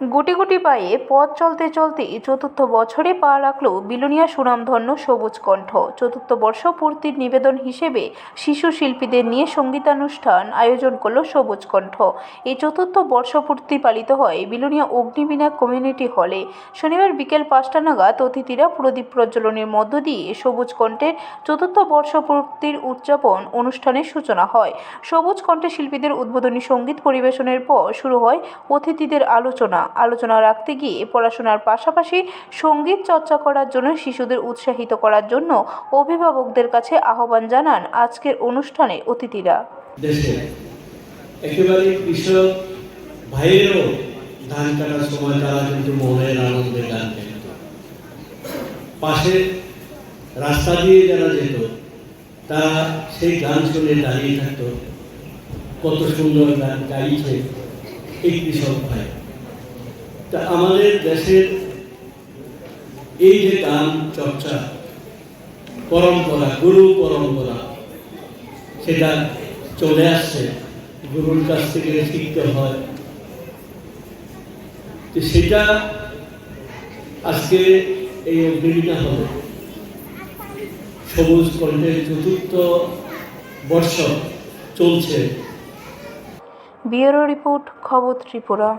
গুটি গুটি পায়ে পথ চলতে চলতে চতুর্থ বছরে পা রাখল বিলোনিয়া সুনামধন্য সবুজ কণ্ঠ। চতুর্থ বর্ষ পূর্তির নিবেদন হিসেবে শিশু শিল্পীদের নিয়ে সঙ্গীতানুষ্ঠান আয়োজন করল সবুজ কণ্ঠ। এই চতুর্থ বর্ষপূর্তি পালিত হয় বিলোনিয়া অগ্নিবীণা কমিউনিটি হলে। শনিবার বিকেল পাঁচটা নাগাদ অতিথিরা প্রদীপ প্রজ্বলনের মধ্য দিয়ে সবুজ কণ্ঠের চতুর্থ বর্ষপূর্তির উদযাপন অনুষ্ঠানের সূচনা হয়। সবুজ কণ্ঠে শিল্পীদের উদ্বোধনী সংগীত পরিবেশনের পর শুরু হয় অতিথিদের আলোচনা। আলোচনা রাখতে গিয়ে পড়াশোনার পাশাপাশি সংগীত চর্চা করার জন্য শিশুদের উৎসাহিত করার জন্য অভিভাবকদের কাছে আহ্বান জানান আজকের অনুষ্ঠানে অতিথিরা। একেবারে কৃষক ভাইয়েরও ধান কাটার সময় তারা কিন্তু মনের আনন্দে গান গাইত। পাশে রাস্তা দিয়ে যারা যেত, তারা সেই গান শুনে দাঁড়িয়ে থাকতো। কত সুন্দর গান গাইছে এই কৃষক ভাই। তা আমাদের দেশের এই যে গান চর্চা, পরম্পরা, গুরু পরম্পরা, সেটা চলে আসছে। গুরুর কাছ থেকে শিখতে হয়। তো সেটা আজকে এই অগ্নিটা হবে। সবুজ কণ্ঠের চতুর্থ বর্ষ চলছে। ব্যুরো রিপোর্ট, খবর ত্রিপুরা।